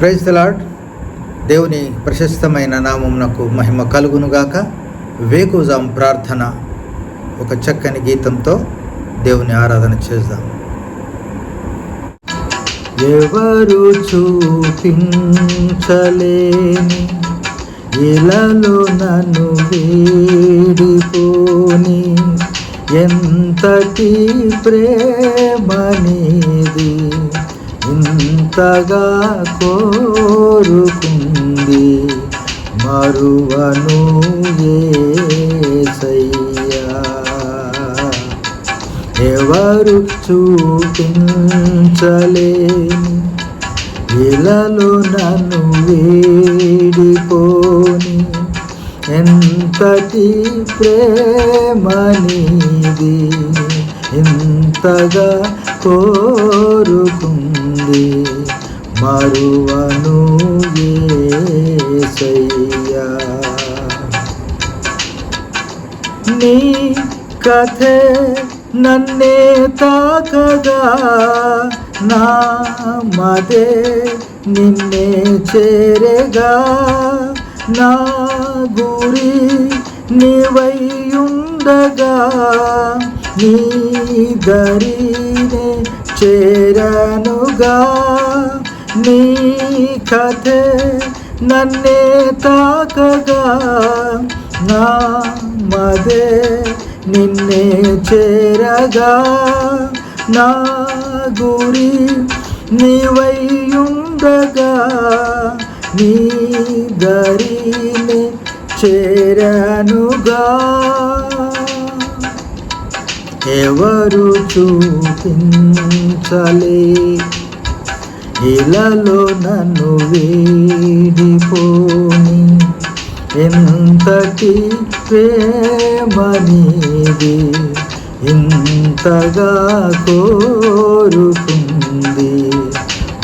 Praise lord దేవుని ప్రశస్తమైన నామమునకు మహిమ కలుగునుగాక. వేకుజాం ప్రార్థన ఒక చక్కని గీతంతో దేవుని ఆరాధన చేద్దాం. ఎవరు చూపించలేని ఇలలో నన్ను వేడిపోని ఎంతటి ప్రేమనిది ఎంతగా కోరుకుంది. మరువను ఎవరు చూపించలేని ఇలలో నన్ను వేడిపోని. ఎంతటి ప్రేమనిది ఇంతగా కోరుకుంది. మరువను ఏసయ్యా. నీ కథే నన్నే తాకగా నా మదే నిన్నే చేరేగా. నా గురి నీవైయుండగా నీ దరినే చేరనుగా. నీ కథే నన్నే తాకగా నా మదే నిన్నే చేరగా. నా గురి నీవైయుండగా నీ దరిని చేరనుగా. ఎవరు చూపించలే ఇలలో నన్ను వేడిపోని ఎంతటి ప్రేమనిది ఇంతగా కోరుకుంది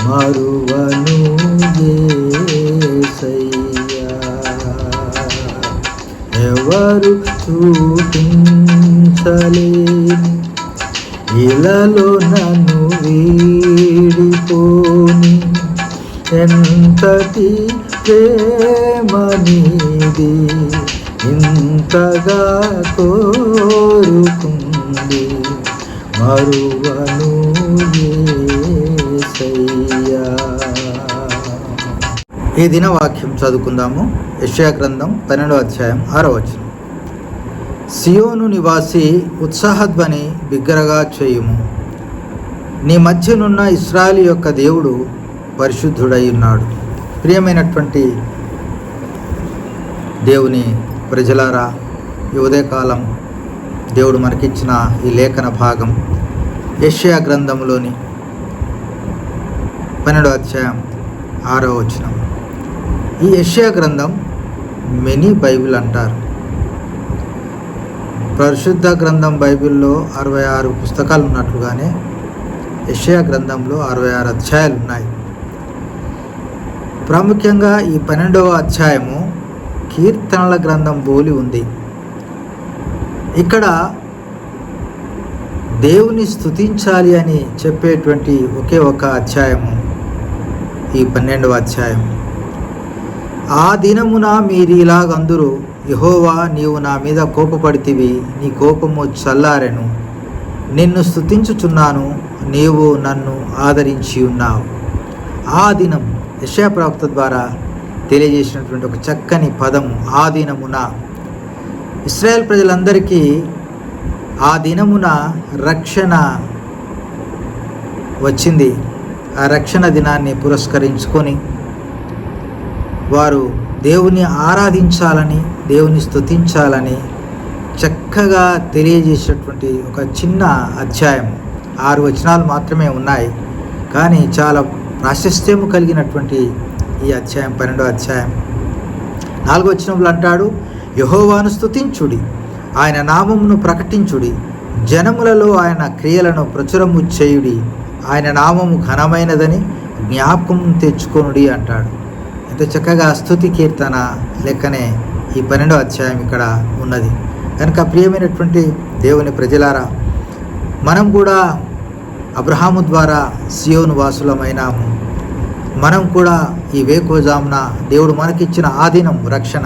మరువను ఎవరు చూపించలేని ఇలాలో నన్ను వీడిపోని. ఎంతటి ప్రేమనిది ఇంతగా కోరుకుంది. మరువను ఈ దిన వాక్యం చదువుకుందాము. యశ్యా గ్రంథం పన్నెండవ అధ్యాయం ఆరో వచనం. సియోను నివాసి ఉత్సాహధ్వని బిగ్గరగా చేయుము. నీ మధ్యనున్న ఇస్రాయల్ యొక్క దేవుడు పరిశుద్ధుడై ఉన్నాడు ప్రియమైనటువంటి దేవుని ప్రజలారా ఈ ఉదయకాలం దేవుడు మనకిచ్చిన ఈ లేఖన భాగం యష్యా గ్రంథంలోని పన్నెండో అధ్యాయం ఆరో వచనం. ఈ యష్యా గ్రంథం మినీ బైబిల్ అంటారు. పరిశుద్ధ గ్రంథం బైబిల్లో అరవై ఆరు పుస్తకాలు ఉన్నట్లుగానే యషయా గ్రంథంలో అరవై ఆరు అధ్యాయాలు ఉన్నాయి ప్రాముఖ్యంగా ఈ పన్నెండవ అధ్యాయము కీర్తనల గ్రంథం పోలి ఉంది. ఇక్కడ దేవుని స్తుతించాలి అని చెప్పేటువంటి ఒకే ఒక అధ్యాయము ఈ పన్నెండవ అధ్యాయం ఆ దినమున మీరు ఇలాగందరూ యహోవా నీవు నా మీద కోపపడితివి నీ కోపము చల్లారెను. నిన్ను స్తుతించుచున్నాను నీవు నన్ను ఆదరించి ఉన్నావు. ఆ దినం యశాప్రవక్త ద్వారా తెలియజేసినటువంటి ఒక చక్కని పదము ఆ దినమున. ఇస్రాయేల్ ప్రజలందరికీ ఆ దినమున రక్షణ వచ్చింది. ఆ రక్షణ దినాన్ని పురస్కరించుకొని వారు దేవుని ఆరాధించాలని దేవుని స్తుతించాలని చక్కగా తెలియజేసేటువంటి ఒక చిన్న అధ్యాయం. ఆరు వచనాలు మాత్రమే ఉన్నాయి. కానీ చాలా ప్రాశస్త్యము కలిగినటువంటి ఈ అధ్యాయం పన్నెండో అధ్యాయం. నాలుగో వచనంలో అంటాడు యహోవాను స్తుతించుడి ఆయన నామమును ప్రకటించుడి జనములలో ఆయన క్రియలను ప్రచురము చేయుడి ఆయన నామము ఘనమైనదని జ్ఞాపకం తెచ్చుకొనుడి అంటాడు. ఎంత చక్కగా స్థుతి కీర్తన లెక్కనే ఈ పన్నెండో అధ్యాయం ఇక్కడ ఉన్నది. కనుక ప్రియమైనటువంటి దేవుని ప్రజలారా మనం కూడా అబ్రహాము ద్వారా సియోను వాసులమైనాము. మనం కూడా ఈ వేకోజామున దేవుడు మనకిచ్చిన ఆ దినం రక్షణ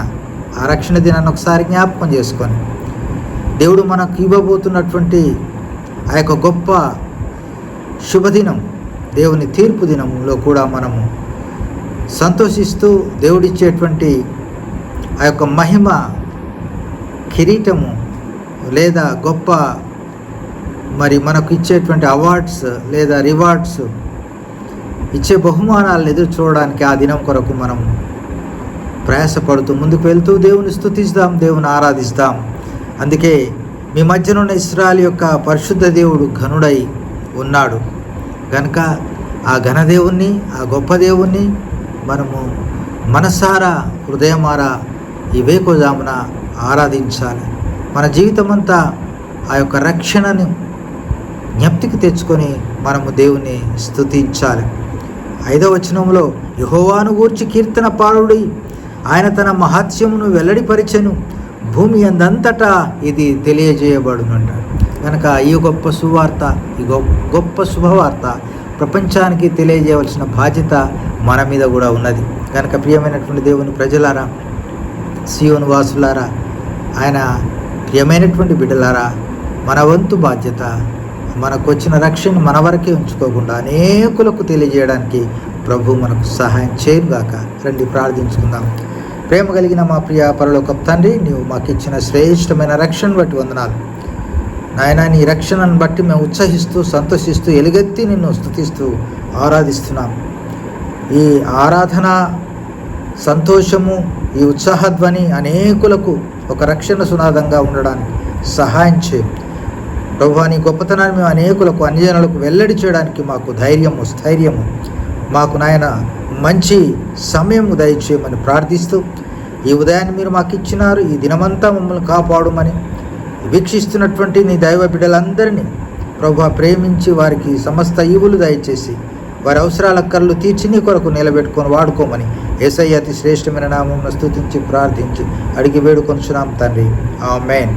ఆ రక్షణ దినాన్ని ఒకసారి జ్ఞాపకం చేసుకొని దేవుడు మనకు ఇవ్వబోతున్నటువంటి ఆ యొక్క గొప్ప శుభదినం దేవుని తీర్పు దినంలో కూడా మనము సంతోషిస్తూ దేవుడిచ్చేటువంటి ఆ యొక్క మహిమ కిరీటము లేదా గొప్ప మరి మనకు ఇచ్చేటువంటి అవార్డ్స్ లేదా రివార్డ్స్ ఇచ్చే బహుమానాలను ఎదురు చూడడానికి ఆ దినం కొరకు మనం ప్రయాసపడుతూ ముందుకు వెళ్తూ దేవుని స్తుతిస్తాం దేవుని ఆరాధిస్తాం. అందుకే మీ మధ్యన ఉన్న ఇస్రాయల్ యొక్క పరిశుద్ధ దేవుడు ఘనుడై ఉన్నాడు. కనుక ఆ ఘనదేవుణ్ణి ఆ గొప్ప దేవుణ్ణి మనము మనసారా హృదయమారా ఈ ఆరాధించాలి. మన జీవితమంతా ఆ యొక్క రక్షణను జ్ఞప్తికి తెచ్చుకొని మనము దేవుని స్థుతించాలి ఐదవ వచనంలో యహోవాను గూర్చి కీర్తన పారుడి ఆయన తన మహత్యమును వెల్లడిపరిచెను. భూమి అందంతటా ఇది తెలియజేయబడునంట కనుక ఈ గొప్ప సువార్త ఈ గొప్ప శుభవార్త ప్రపంచానికి తెలియజేయవలసిన బాధ్యత మన మీద కూడా ఉన్నది. కనుక ప్రియమైనటువంటి దేవుని ప్రజలారా సియోను వాసులారా ఆయన ప్రియమైనటువంటి బిడ్డలారా మన వంతు బాధ్యత మనకు వచ్చిన రక్షణ మన వరకే ఉంచుకోకుండా అనేకులకు తెలియజేయడానికి ప్రభు మనకు సహాయం చేయనుగాక. రండి ప్రార్థించుకుందాం. ప్రేమ కలిగిన మా ప్రియ పరలోక తండ్రి నీవు మాకు ఇచ్చిన శ్రేష్టమైన రక్షణ బట్టి వందనాలు. నాయన నీ రక్షణను బట్టి మేము ఉత్సహిస్తూ సంతోషిస్తూ ఎలుగెత్తి నిన్ను స్థుతిస్తూ ఆరాధిస్తున్నాం. ఈ ఆరాధన సంతోషము ఈ ఉత్సాహధ్వని అనేకులకు ఒక రక్షణ సునాదంగా ఉండడానికి సహాయం చేయం. ప్రభు నీ గొప్పతనాన్ని మేము అనేకులకు అన్యజనులకు వెల్లడి చేయడానికి మాకు ధైర్యము స్థైర్యము. మాకు నాయన మంచి సమయము దయచేయమని ప్రార్థిస్తూ ఈ ఉదయాన్ని మీరు మాకు ఇచ్చినారు. ఈ దినమంతా మమ్మల్ని కాపాడమని వీక్షిస్తున్నటువంటి నీ దైవ బిడ్డలందరినీ ప్రభు ప్రేమించి వారికి సమస్త ఈవులు దయచేసి వారి అవసరాల కళ్ళు తీర్చి నీ కొరకు నిలబెట్టుకొని వాడుకోమని. ఏసయ్య అతి శ్రేష్టమైన నామం స్తుతించి ప్రార్థించి అడిగి వేడుకొంచున్నాం తండ్రి. ఆ మెయిన్